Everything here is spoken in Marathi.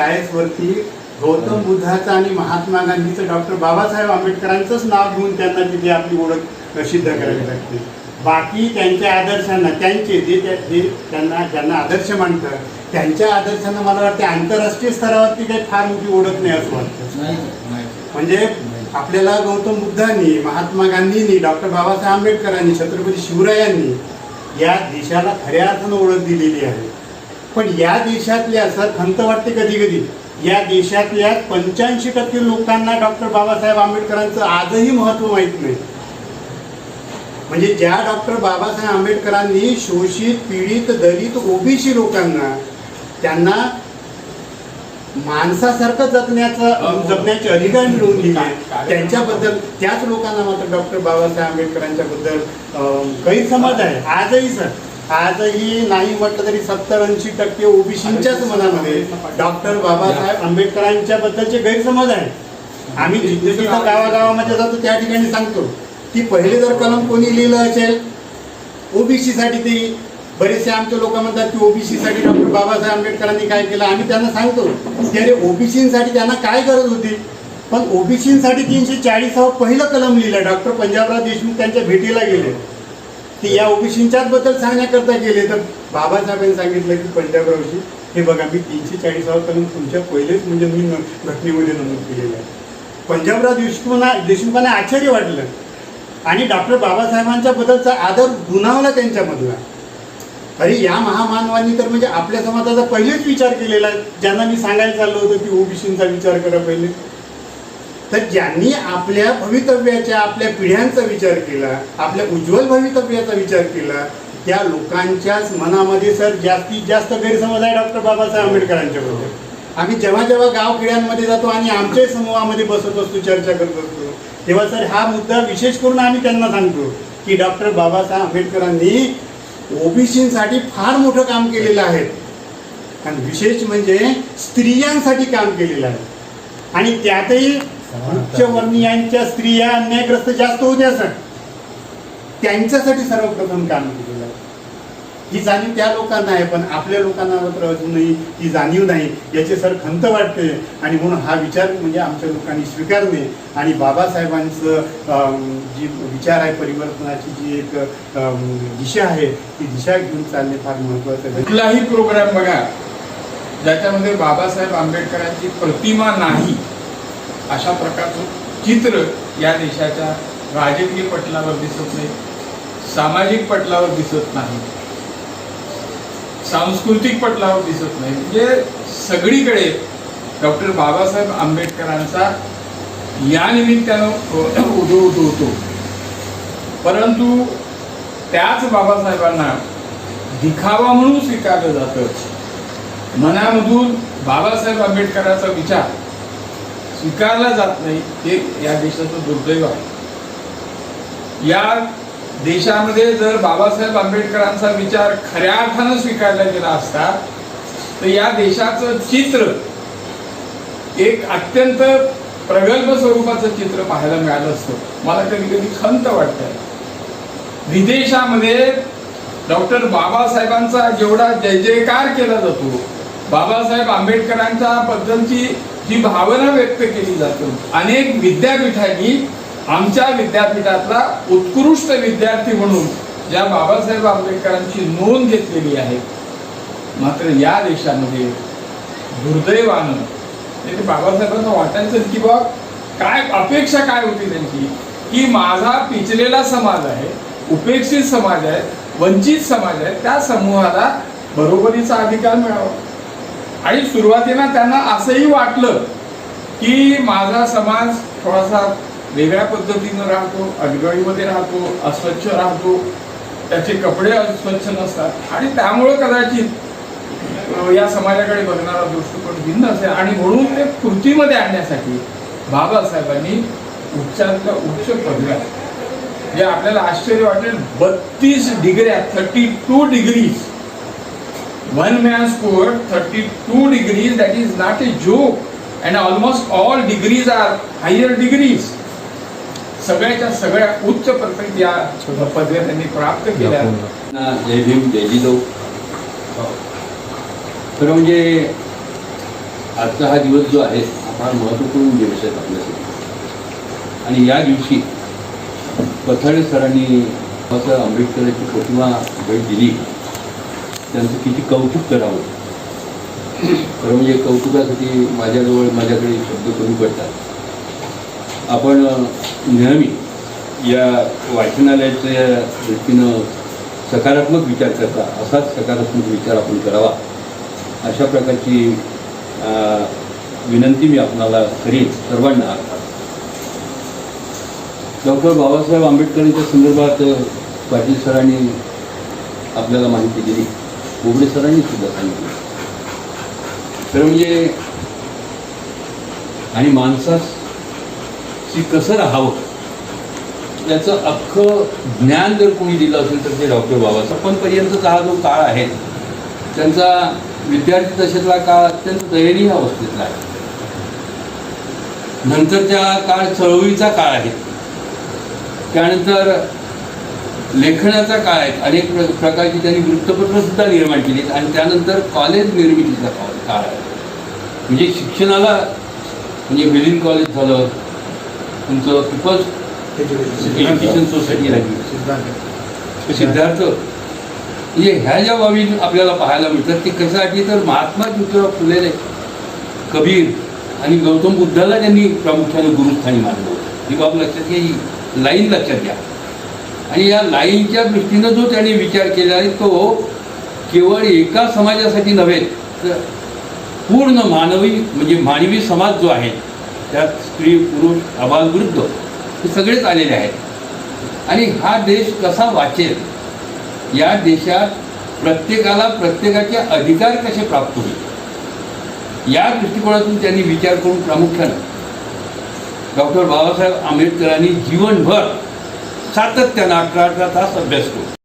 डायस वरती गौतम बुद्धाचं आणि महात्मा गांधीचं डॉक्टर बाबासाहेब आंबेडकरांचंच नाव घेऊन त्यांना तिथे आपली ओळख सिद्ध करावी लागते. बाकी त्यांच्या आदर्शांना त्यांचे जे जे त्यांना ज्यांना आदर्श मानतात त्यांच्या आदर्शांना मला वाटते आंतरराष्ट्रीय स्तरावरती काही फार मोठी ओळख नाही असं वाटतं. म्हणजे आपल्याला गौतम बुद्धांनी महात्मा गांधींनी डॉक्टर बाबासाहेब आंबेडकरांनी छत्रपती शिवरायांनी या देशाला खऱ्या अर्थानं ओळख दिलेली आहे. पण या देशातल्या असं खंत वाटते कधी कधी. या देशातल्या पंच्याऐंशी टक्के लोकांना डॉक्टर बाबासाहेब आंबेडकरांचं आजही महत्त्व माहीत नाही. म्हणजे ज्या डॉक्टर बाबासाहेब आंबेडकरांनी शोषित पीडित दलित ओबीसी लोकांना त्यांना माणसासारखं जगण्याचा जगण्याचे अधिकार मिळवून दिले. त्यांच्याबद्दल त्याच लोकांना मात्र डॉक्टर बाबासाहेब आंबेडकरांच्या बद्दल अं, गैरसमज आहे. आजही सर. आजही नाही म्हटलं तरी सत्तर ऐंशी टक्के ओबीसीच्याच मनामध्ये डॉक्टर बाबासाहेब आंबेडकरांच्या बद्दलचे गैरसमज आहे आम्ही जिथे जिथं गावागावामध्ये जातो त्या ठिकाणी सांगतो की पहिले जर कलम कोणी लिहिलं असेल ओबीसी साठी ते बरेचसे आमचे लोक म्हणतात की ओबीसी साठी डॉक्टर बाबासाहेब आंबेडकरांनी काय केलं आम्ही त्यांना सांगतो की अरे ओबीसीसाठी त्यांना काय गरज होती? पण ओबीसीसाठी तीनशे चाळीसावं पहिलं कलम लिहिलं डॉक्टर पंजाबराव देशमुख त्यांच्या भेटीला गेले. ते या ओबीसींच्याच बद्दल सांगण्याकरता गेले तर बाबासाहेबांनी सांगितलं की पंजाबरावशी हे बघा मी तीनशे चाळीसावं कलम तुमच्या पहिलेच म्हणजे मी घटनेमध्ये नमूद केलेलं आहे. पंजाबराव देशमुखांना देशमुखांना आश्चर्य वाटलं. आणि डॉक्टर बाबासाहेबांच्या बद्दलचा आदर गुणावला त्यांच्यामधला. अरे या महामानवांनी तर म्हणजे आपल्या समाजाचा पहिलेच विचार केलेला आहे. ज्यांना मी सांगायला चाललो होतो की ओबीसींचा विचार करा पहिले. तर ज्यांनी आपल्या भवितव्याच्या आपल्या पिढ्यांचा विचार केला आपल्या उज्ज्वल भवितव्याचा विचार केला त्या लोकांच्याच मनामध्ये सर जास्तीत जास्त गैरसमज आहे डॉक्टर बाबासाहेब आंबेडकरांच्या बरोबर. आम्ही जेव्हा जेव्हा गाव खेड्यांमध्ये जातो आणि आमच्याही समूहामध्ये बसत असतो चर्चा करत असतो तेव्हा सर हा मुद्दा विशेष करून आम्ही त्यांना सांगतो की डॉक्टर बाबासाहेब आंबेडकरांनी ओबीसीसाठी फार मोठं काम केलेलं आहे. आणि विशेष म्हणजे स्त्रियांसाठी काम केलेलं आहे. आणि त्यातही उच्चवर्णीयांच्या स्त्रिया अन्यायग्रस्त जास्त होण्यासाठी सर. त्यांच्यासाठी सर्वप्रथम काम केलेलं आहे ही जाणीव त्या लोकांना आहे पण आपल्या लोकांना मात्र अजूनही ही जाणीव नाही. याची सर खंत वाटते. आणि म्हणून हा विचार म्हणजे आमच्या लोकांनी स्वीकारणे आणि बाबासाहेबांचं अं, जी विचार आहे परिवर्तनाची जी एक दिशा आहे ती दिशा घेऊन चालणे फार महत्त्वाचं आहे. कुठलाही प्रोग्राम बघा ज्याच्यामध्ये बाबासाहेब आंबेडकरांची प्रतिमा नाही अशा प्रकारचं चित्र या देशाच्या राजकीय पटलावर दिसत नाही. सामाजिक पटलावर दिसत नाही. सांस्कृतिक पटलावर दिसत नाही. म्हणजे सगळीकडे डॉक्टर बाबासाहेब आंबेडकरांचा या निमित्तानं उदो उदो होतो. परंतु त्याच बाबासाहेबांना दिखावा म्हणून स्वीकारलं जातं. मनामधून बाबासाहेब आंबेडकरांचा विचार स्वीकारला जात नाही हे या देशाचं दुर्दैव आहे. या देशामध्ये जर बाबासाहेब आंबेडकरांचा विचार खऱ्या अर्थानं स्वीकारला गेला असता तर या देशाचं चित्र एक अत्यंत प्रगल्भ स्वरूपाचं चित्र पाहायला मिळालं असतं. मला कधी कधी खंत वाटतंय. विदेशामध्ये डॉक्टर बाबासाहेबांचा जेवढा जय जयकार केला जातो बाबासाहेब आंबेडकरांच्या बद्दलची ही भावना व्यक्त केली जाते. अनेक विद्यापीठांनी आमच्या विद्यापीठातला उत्कृष्ट विद्यार्थी म्हणून ज्या बाबासाहेब आंबेडकरांची नोंद घेतलेली आहे मात्र या देशामध्ये दुर्दैवानं म्हणजे ते बाबासाहेबांना वाटायचं की बा काय अपेक्षा काय होती त्यांची? की माझा पिचलेला समाज आहे उपेक्षित समाज आहे वंचित समाज आहे त्या समूहाला बरोबरीचा अधिकार मिळावा. आणि सुरुवातीला त्यांना असंही वाटलं की माझा समाज थोडासा वेगळ्या पद्धतीनं राहतो अडगळीमध्ये राहतो अस्वच्छ राहतो त्याचे कपडे अस्वच्छ नसतात. आणि त्यामुळं कदाचित या समाजाकडे बघणारा दृष्टिकोन भिन्न असेल. आणि म्हणून ते कृतीमध्ये आणण्यासाठी बाबासाहेबांनी उच्चातल्या उच्च पदव्या जे आपल्याला आश्चर्य वाटेल बत्तीस डिग्र्या thirty two degrees One man scored 32 degrees, that is not a joke. And almost all degrees are higher degrees. सगळ्याच्या सगळ्या उच्च प्रत्येक या पदव्या त्यांनी प्राप्त केल्या. ना जय भीम जय जिजाऊ. खरं म्हणजे आजचा हा दिवस जो आहे हा फार महत्त्वपूर्ण दिवस आहे आपल्यासाठी. आणि या दिवशी पथाडे सरांनी बाबासाहेब आंबेडकरांची प्रतिमा भेट दिली. त्यांचं किती कौतुक करावं. खरं म्हणजे कौतुकासाठी माझ्याजवळ माझ्याकडे शब्द कमी पडतात. आपण नेहमी या वाचनालयाच्या दृष्टीनं सकारात्मक विचार करता असाच सकारात्मक विचार आपण करावा. अशा प्रकारची विनंती मी आपणाला करीन सर्वांना. डॉक्टर बाबासाहेब आंबेडकरांच्या संदर्भात पाटील सरांनी आपल्याला माहिती दिली. बोबडे सरांनी सुद्धा सांगितलं. तर म्हणजे आणि माणसाशी कसं राहावं? त्याचं अख्खं ज्ञान जर कोणी दिलं असेल तर ते डॉक्टर बाबासाहेब पण पर्यंतचा हा जो काळ आहे त्यांचा विद्यार्थी दशेतला काळ अत्यंत दयनीय अवस्थेतला आहे. नंतरच्या काळ चळवळीचा काळ आहे. त्यानंतर लेखनाचा काळ आहे. अनेक प्रकारची त्यांनी वृत्तपत्रसुद्धा निर्माण केली आणि त्यानंतर कॉलेज निर्मितीचा काळ काळ आहे. म्हणजे शिक्षणाला म्हणजे मिलिंद कॉलेज झालं. तुमचं पीपल्स एज्युकेशन सोसायटी लागली सिद्धार्थ म्हणजे ह्या ज्या बाबी आपल्याला पाहायला मिळतात ते कशासाठी? तर महात्मा ज्योतिराव फुले कबीर आणि गौतम बुद्धाला त्यांनी प्रामुख्याने गुरुस्थानी मानलं ही बाब लक्षात घ्या ही लाईन लक्षात घ्या. आणि या लाईनच्या दृष्टीनं जो त्यांनी विचार केला आहे तो केवळ एका समाजासाठी नव्हे तर पूर्ण मानवी म्हणजे मानवी समाज जो आहे त्यात स्त्री पुरुष अबालवृद्ध हे सगळेच आलेले आहेत. आणि हा देश कसा वाचेल? या देशात प्रत्येकाला प्रत्येकाचे अधिकार कसे प्राप्त होईल? या दृष्टिकोनातून त्यांनी विचार करून प्रामुख्यानं डॉक्टर बाबासाहेब आंबेडकरांनी जीवनभर सातत्यानं अठरा अठरा तास अभ्यास करू.